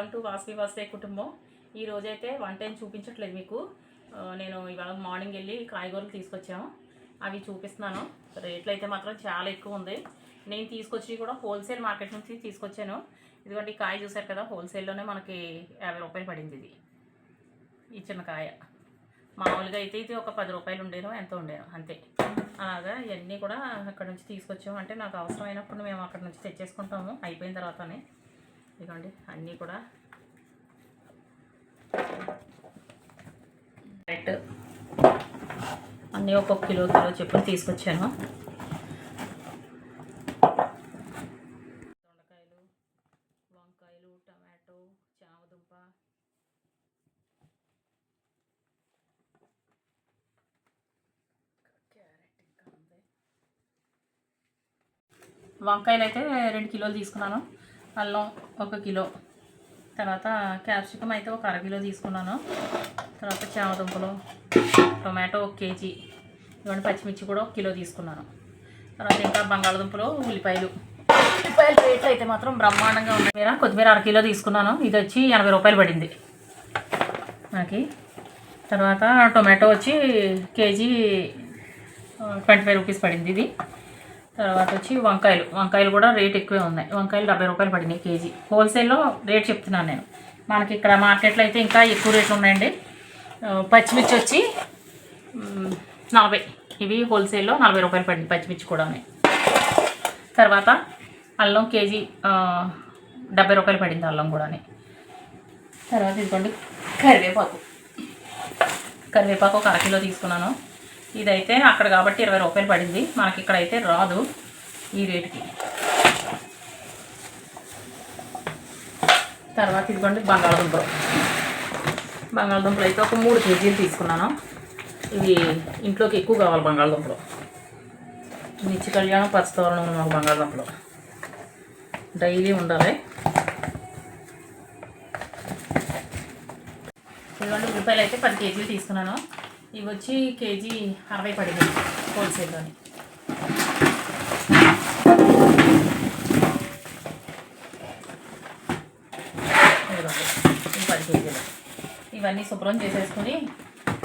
Welcome to Vasavi వాసే కుటుంబం. ఈ రోజైతే వంట ఏం చూపించట్లేదు మీకు. నేను ఇవాళ మార్నింగ్ వెళ్ళి కాయగూరలు తీసుకొచ్చాము. అవి చూపిస్తున్నాను. రేట్లు అయితే మాత్రం చాలా ఎక్కువ ఉంది. నేను తీసుకొచ్చి కూడా హోల్సేల్ మార్కెట్ నుంచి తీసుకొచ్చాను. ఇదిగోండి ఈ కాయ చూసారు కదా హోల్సేల్లోనే మనకి యాభై రూపాయలు పడింది ఇది. ఈ చిన్న కాయ. మామూలుగా అయితే ఇది ఒక పది రూపాయలు ఉండేను ఎంత ఉండేను అంతే. అలాగా ఇవన్నీ కూడా అక్కడ నుంచి తీసుకొచ్చాము. అంటే నాకు అవసరమైనప్పుడు మేము అక్కడ నుంచి తెచ్చేసుకుంటాము. అయిపోయిన తర్వాతనే. ఇదిగోండి అన్నీ కూడా రైట్ అన్నీ ఒక్కొక్క కిలో కిలో చెప్పులు తీసుకొచ్చాను. దొండకాయలు వంకాయలు టమాటో చామదుంప. క్యారెట్ ఇంకా ఉంది వంకాయలు అయితే రెండు కిలోలు తీసుకున్నాను. అల్లం ఒక కిలో. తర్వాత క్యాప్సికమ్ అయితే ఒక అరకిలో తీసుకున్నాను. తర్వాత చామదుంపలు టొమాటో ఒక కేజీ ఇవన్నీ పచ్చిమిర్చి కూడా ఒక కిలో తీసుకున్నాను. తర్వాత ఇంకా బంగాళదుంపలు ఉల్లిపాయలు. ఉల్లిపాయల రేట్లు అయితే మాత్రం బ్రహ్మాండంగా ఉన్నాయి. మీరు కొత్తిమీర అర కిలో తీసుకున్నాను. ఇది వచ్చి ఎనభై రూపాయలు పడింది. నాకు. తర్వాత టొమాటో వచ్చి కేజీ ట్వంటీ ఫైవ్ రూపీస్ పడింది ఇది. తర్వాత వచ్చి వంకాయలు. వంకాయలు కూడా రేట్ ఎక్కువే ఉన్నాయి. వంకాయలు డెబ్బై రూపాయలు పడినాయి కేజీ. హోల్సేల్లో రేట్ చెప్తున్నాను నేను. మనకి ఇక్కడ మార్కెట్లో అయితే ఇంకా ఎక్కువ రేట్లు ఉన్నాయండి. పచ్చిమిర్చి వచ్చి నలభై. ఇవి హోల్సేల్లో నలభై రూపాయలు పడింది పచ్చిమిర్చి కూడా తర్వాత అల్లం కేజీ డెబ్బై రూపాయలు పడింది అల్లం కూడా తర్వాత ఇదిగోండి కరివేపాకు. కరివేపాకు ఒక అరకిలో తీసుకున్నాను. ఇదైతే అక్కడ కాబట్టి ఇరవై రూపాయలు పడింది. మనకి ఇక్కడ అయితే రాదు ఈ రేటుకి. తర్వాత ఇదిగోండి బంగాళదుంపలు. బంగాళదుంపలు అయితే ఒక మూడు కేజీలు తీసుకున్నాను. ఇవి ఇంట్లోకి ఎక్కువ కావాలి బంగాళదుంపలు. నిత్య కళ్యాణం పచ్చతోరణం మాకు బంగాళదుంపలు. డైలీ ఉండాలి. ఇదిగోండి ఉల్లిపాయలు అయితే పది కేజీలు తీసుకున్నాను. ఇవి వచ్చి కేజీ అరవై పడింది హోల్సేల్లోని. పది కేజీలు. ఇవన్నీ శుభ్రం చేసేసుకుని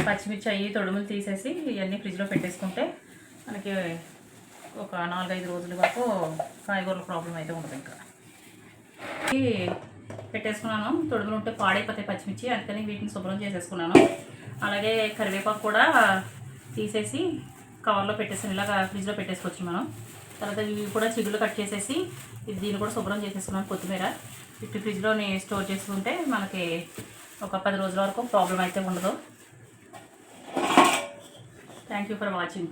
పచ్చిమిర్చి అయ్యి తొడుములు తీసేసి ఇవన్నీ ఫ్రిడ్జ్లో పెట్టేసుకుంటే మనకి ఒక నాలుగైదు రోజుల వరకు కాయగూరల ప్రాబ్లం అయితే ఉండదు ఇంకా. పెట్టేసుకున్నాను తొడుములు ఉంటే పాడైపోతాయి పచ్చిమిర్చి అందుకని వీటిని శుభ్రం చేసేసుకున్నాను. అలాగే కరివేపాకు కూడా తీసేసి కవర్లో పెట్టేసాను ఇలాగా ఫ్రిడ్జ్లో పెట్టేసుకోవచ్చు మనం. తర్వాత ఇవి కూడా చిగుళ్ళు కట్ చేసేసి ఇది దీన్ని కూడా శుభ్రం చేసేసుకున్నాను కొత్తిమీర. ఇటు ఫ్రిడ్జ్లోనే స్టోర్ చేసుకుంటే మనకి ఒక పది రోజుల వరకు ప్రాబ్లం అయితే ఉండదు. Thank you for watching